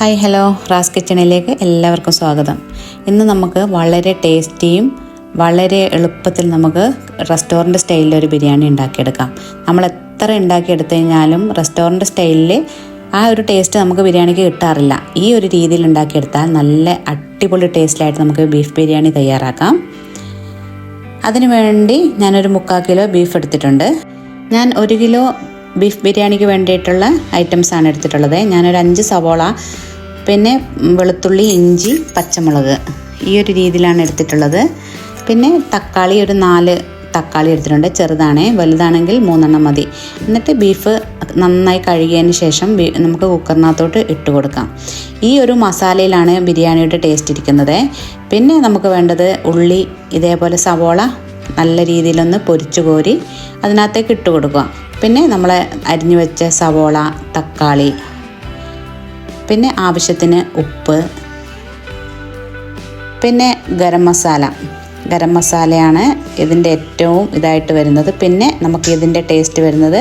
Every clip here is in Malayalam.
Hi hello. റാസ് കിച്ചണിലേക്ക് എല്ലാവർക്കും സ്വാഗതം. ഇന്ന് നമുക്ക് വളരെ ടേസ്റ്റിയും വളരെ എളുപ്പത്തിൽ നമുക്ക് റെസ്റ്റോറന്റ് സ്റ്റൈലിൽ ഒരു ബിരിയാണി ഉണ്ടാക്കിയെടുക്കാം. നമ്മൾ എത്ര ഉണ്ടാക്കിയെടുത്തു കഴിഞ്ഞാലും റെസ്റ്റോറന്റ് സ്റ്റൈലിൽ ആ ഒരു ടേസ്റ്റ് നമുക്ക് ബിരിയാണിക്ക് കിട്ടാറില്ല. ഈ ഒരു രീതിയിൽ ഉണ്ടാക്കിയെടുത്താൽ നല്ല അടിപൊളി ടേസ്റ്റിലായിട്ട് നമുക്ക് ബീഫ് ബിരിയാണി തയ്യാറാക്കാം. അതിനുവേണ്ടി ഞാനൊരു മുക്കാൽ കിലോ ബീഫ് എടുത്തിട്ടുണ്ട്. ഞാൻ ഒരു കിലോ ബീഫ് ബിരിയാണിക്ക് വേണ്ടിയിട്ടുള്ള ഐറ്റംസ് ആണ് എടുത്തിട്ടുള്ളത്. ഞാനൊരു അഞ്ച് സവോള പിന്നെ വെളുത്തുള്ളി ഇഞ്ചി പച്ചമുളക് ഈ ഒരു രീതിയിലാണ് എടുത്തിട്ടുള്ളത്. പിന്നെ തക്കാളി ഒരു നാല് തക്കാളി എടുത്തിട്ടുണ്ട്. ചെറുതാണേ വലുതാണെങ്കിൽ മൂന്നെണ്ണം മതി. എന്നിട്ട് ബീഫ് നന്നായി കഴുകിയതിന് ശേഷം നമുക്ക് കുക്കറിനകത്തോട്ട് ഇട്ട് കൊടുക്കാം. ഈ ഒരു മസാലയിലാണ് ബിരിയാണിയുടെ ടേസ്റ്റ് ഇരിക്കുന്നത്. പിന്നെ നമുക്ക് വേണ്ടത് ഉള്ളി ഇതേപോലെ സവോള നല്ല രീതിയിലൊന്ന് പൊരിച്ചു കോരി അതിനകത്തേക്ക് ഇട്ട് കൊടുക്കുക. പിന്നെ നമ്മൾ അരിഞ്ഞു വെച്ച സവോള തക്കാളി പിന്നെ ആവശ്യത്തിന് ഉപ്പ് പിന്നെ ഗരം മസാല. ഗരം മസാലയാണ് ഇതിന്റെ ഏറ്റവും ഇതായിട്ട് വരുന്നത്. പിന്നെ നമുക്ക് ഇതിന്റെ ടേസ്റ്റ് വരുന്നത്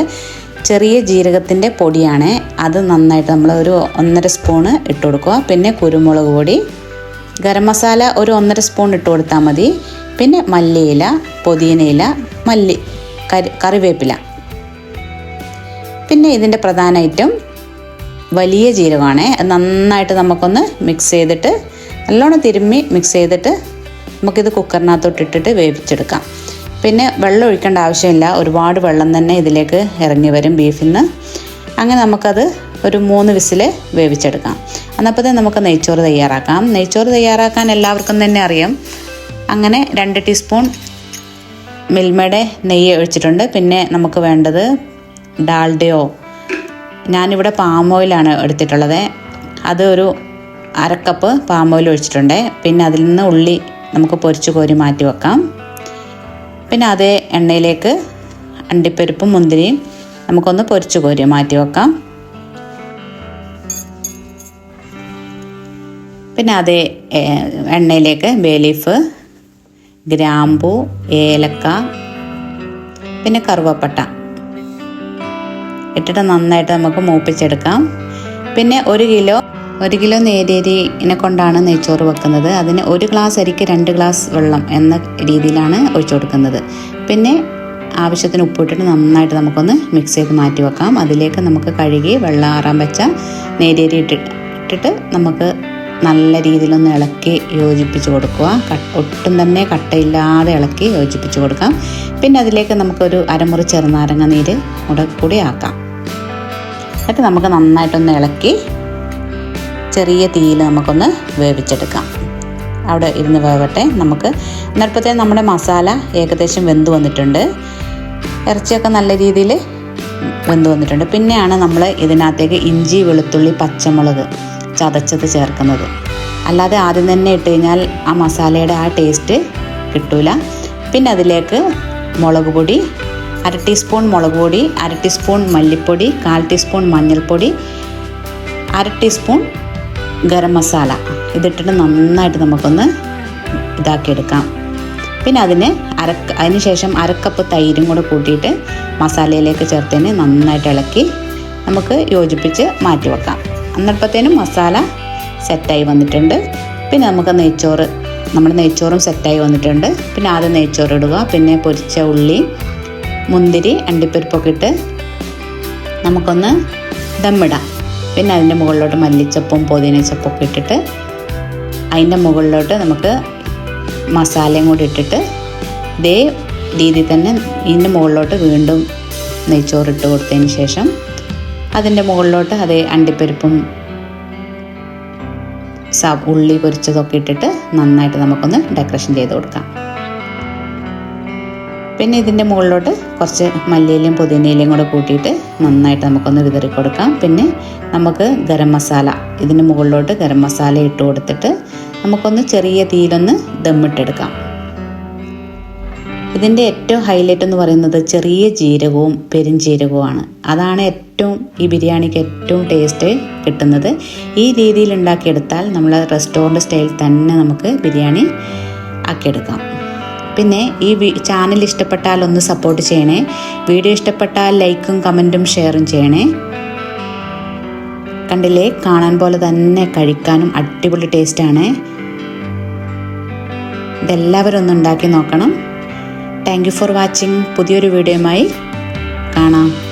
ചെറിയ ജീരകത്തിന്റെ പൊടിയാണ്. അത് നന്നായിട്ട് നമ്മൾ ഒരു ഒന്നര സ്പൂണ് ഇട്ട് കൊടുക്കുക. പിന്നെ കുരുമുളക് പൊടി. ഗരം മസാല ഒരു ഒന്നര സ്പൂൺ ഇട്ട് കൊടുത്താൽ മതി. പിന്നെ മല്ലിയില പുതിനയില മല്ലി കറി കറിവേപ്പില. പിന്നെ ഇതിന്റെ പ്രധാന ഐറ്റം വലിയ ജീരകമാണ്. നന്നായിട്ട് നമുക്കൊന്ന് മിക്സ് ചെയ്തിട്ട് നല്ലോണം തിരുമ്മി മിക്സ് ചെയ്തിട്ട് നമുക്കിത് കുക്കറിനകത്തോട്ട് ഇട്ടിട്ട് വേവിച്ചെടുക്കാം. പിന്നെ വെള്ളം ഒഴിക്കേണ്ട ആവശ്യമില്ല. ഒരുപാട് വെള്ളം തന്നെ ഇതിലേക്ക് ഇറങ്ങി വരും ബീഫിൽ നിന്ന് അങ്ങനെ നമുക്കത് ഒരു മൂന്ന് വിസിൽ വേവിച്ചെടുക്കാം. അന്നപ്പോഴത്തേ നമുക്ക് നെയ്ച്ചോറ് തയ്യാറാക്കാം. നെയ്ച്ചോറ് തയ്യാറാക്കാൻ എല്ലാവർക്കും തന്നെ അറിയാം. അങ്ങനെ രണ്ട് ടീസ്പൂൺ മിൽമയുടെ നെയ്യ് ഒഴിച്ചിട്ടുണ്ട്. പിന്നെ നമുക്ക് വേണ്ടത് ഡാൽഡയോ. ഞാനിവിടെ പാം ഓയിലാണ് എടുത്തിട്ടുള്ളത്. അത് ഒരു അരക്കപ്പ് പാം ഓയിൽ ഒഴിച്ചിട്ടുണ്ട്. പിന്നെ അതിൽ നിന്ന് ഉള്ളി നമുക്ക് പൊരിച്ച് കോരി മാറ്റി വെക്കാം. പിന്നെ അതേ എണ്ണയിലേക്ക് അണ്ടിപ്പരിപ്പും മുന്തിരിയും നമുക്കൊന്ന് പൊരിച്ച് കോരി മാറ്റി വെക്കാം. പിന്നെ അതേ എണ്ണയിലേക്ക് ബേലീഫ് ഗ്രാമ്പു ഏലക്ക പിന്നെ കറുവപ്പട്ട. ഇട്ടിട്ട് നന്നായിട്ട് നമുക്ക് മൂപ്പിച്ചെടുക്കാം. പിന്നെ ഒരു കിലോ ഒരു കിലോ നേരിയരിനെ കൊണ്ടാണ് നെയ്ച്ചോറ് വെക്കുന്നത്. അതിന് ഒരു ഗ്ലാസ് അരിക്ക് രണ്ട് ഗ്ലാസ് വെള്ളം എന്ന രീതിയിലാണ് ഒഴിച്ചു കൊടുക്കുന്നത്. പിന്നെ ആവശ്യത്തിന് ഉപ്പിട്ടിട്ട് നന്നായിട്ട് നമുക്കൊന്ന് മിക്സ് ചെയ്ത് മാറ്റി വെക്കാം. അതിലേക്ക് നമുക്ക് കഴുകി വെള്ളം ആറാൻ വെച്ച നേരിയരി ഇട്ടിട്ട് ഇട്ടിട്ട് നമുക്ക് നല്ല രീതിയിലൊന്ന് ഇളക്കി യോജിപ്പിച്ച് കൊടുക്കുക. ഒട്ടും തന്നെ കട്ടയില്ലാതെ ഇളക്കി യോജിപ്പിച്ച് കൊടുക്കാം. പിന്നെ അതിലേക്ക് നമുക്കൊരു അരമുറി ചെറുനാരങ്ങ നീര് കൂടെ കൂടി ആക്കാം. എന്നിട്ട് നമുക്ക് നന്നായിട്ടൊന്ന് ഇളക്കി ചെറിയ തീയിൽ നമുക്കൊന്ന് വേവിച്ചെടുക്കാം. അവിടെ ഇരുന്ന് വേവട്ടെ. നമുക്ക് അന്നേരപ്പത്തേ നമ്മുടെ മസാല ഏകദേശം വെന്ത് വന്നിട്ടുണ്ട്. ഇറച്ചിയൊക്കെ നല്ല രീതിയിൽ വെന്ത് വന്നിട്ടുണ്ട്. പിന്നെയാണ് നമ്മൾ ഇതിനകത്തേക്ക് ഇഞ്ചി വെളുത്തുള്ളി പച്ചമുളക് ചതച്ചത് ചേർക്കുന്നത്. അല്ലാതെ ആദ്യം തന്നെ ഇട്ട് കഴിഞ്ഞാൽ ആ മസാലയുടെ ആ ടേസ്റ്റ് കിട്ടൂല. പിന്നെ അതിലേക്ക് മുളക് പൊടി അര ടീസ്പൂൺ മുളക് പൊടി അര ടീസ്പൂൺ മല്ലിപ്പൊടി കാൽ ടീസ്പൂൺ മഞ്ഞൾപ്പൊടി അര ടീസ്പൂൺ ഗരം മസാല. ഇതിട്ടിട്ട് നന്നായിട്ട് നമുക്കൊന്ന് ഇതാക്കിയെടുക്കാം. പിന്നെ അതിന് അര അതിന് ശേഷം അരക്കപ്പ് തൈരും കൂടെ കൂട്ടിയിട്ട് മസാലയിലേക്ക് ചേർത്തതിന് നന്നായിട്ട് ഇളക്കി നമുക്ക് യോജിപ്പിച്ച് മാറ്റി വെക്കാം. അന്നപ്പത്തേനും മസാല സെറ്റായി വന്നിട്ടുണ്ട്. പിന്നെ നമുക്ക് നെയ്ച്ചോറ് നമ്മുടെ നെയ്ച്ചോറും സെറ്റായി വന്നിട്ടുണ്ട്. പിന്നെ ആദ്യം നെയ്ച്ചോറ് ഇടുക പിന്നെ പൊരിച്ച ഉള്ളി മുന്തിരി അണ്ടിപ്പരിപ്പൊക്കെ നമുക്കൊന്ന് ദമ്മിടാം. പിന്നെ അതിന്റെ മുകളിലോട്ട് മല്ലിച്ചപ്പും പുതിനച്ചപ്പൊക്കെ ഇട്ടിട്ട് അതിന്റെ മുകളിലോട്ട് നമുക്ക് മസാലയും കൂടി ഇട്ടിട്ട് ഇതേ രീതിയിൽ തന്നെ ഇതിന്റെ മുകളിലോട്ട് വീണ്ടും നെയ്ച്ചോറിട്ട് കൊടുത്തതിന് ശേഷം അതിന്റെ മുകളിലോട്ട് അതേ അണ്ടിപ്പരിപ്പും ഉള്ളി പൊരിച്ചതൊക്കെ ഇട്ടിട്ട് നന്നായിട്ട് നമുക്കൊന്ന് ഡെക്കറേഷൻ ചെയ്ത് കൊടുക്കാം. പിന്നെ ഇതിന്റെ മുകളിലോട്ട് കുറച്ച് മല്ലിയിലയും പുതിനയിലയും കൂടെ കൂട്ടിയിട്ട് നന്നായിട്ട് നമുക്കൊന്ന് വിതറി കൊടുക്കാം. പിന്നെ നമുക്ക് ഗരം മസാല ഇതിന്റെ മുകളിലോട്ട് ഗരം മസാല ഇട്ട് കൊടുത്തിട്ട് നമുക്കൊന്ന് ചെറിയ തീയിലൊന്ന് ദമ്മിട്ടെടുക്കാം ഇതിന്റെ ഏറ്റവും ഹൈലൈറ്റ് എന്ന് പറയുന്നത് ചെറിയ ജീരകവും പെരുംജീരകവുമാണ് അതാണ് ഏറ്റവും ഈ ബിരിയാണിക്ക് ഏറ്റവും ടേസ്റ്റ് കിട്ടുന്നത്. ഈ രീതിയിൽ ഉണ്ടാക്കിയെടുത്താൽ നമ്മൾ റെസ്റ്റോറന്റ് സ്റ്റൈൽ തന്നെ നമുക്ക് ബിരിയാണി ആക്കിയെടുക്കാം. പിന്നെ ഈ ചാനൽ ഇഷ്ടപ്പെട്ടാൽ ഒന്ന് സപ്പോർട്ട് ചെയ്യണേ. വീഡിയോ ഇഷ്ടപ്പെട്ടാൽ ലൈക്കും കമന്റും ഷെയറും ചെയ്യണേ. കണ്ടില്ലേ? കാണാൻ പോലെ തന്നെ കഴിക്കാനും അടിപൊളി ടേസ്റ്റാണ് ഇതെല്ലാവരും ഒന്ന് ഉണ്ടാക്കി നോക്കണം. താങ്ക് യു ഫോർ വാച്ചിങ് പുതിയൊരു വീഡിയോയുമായി കാണാം.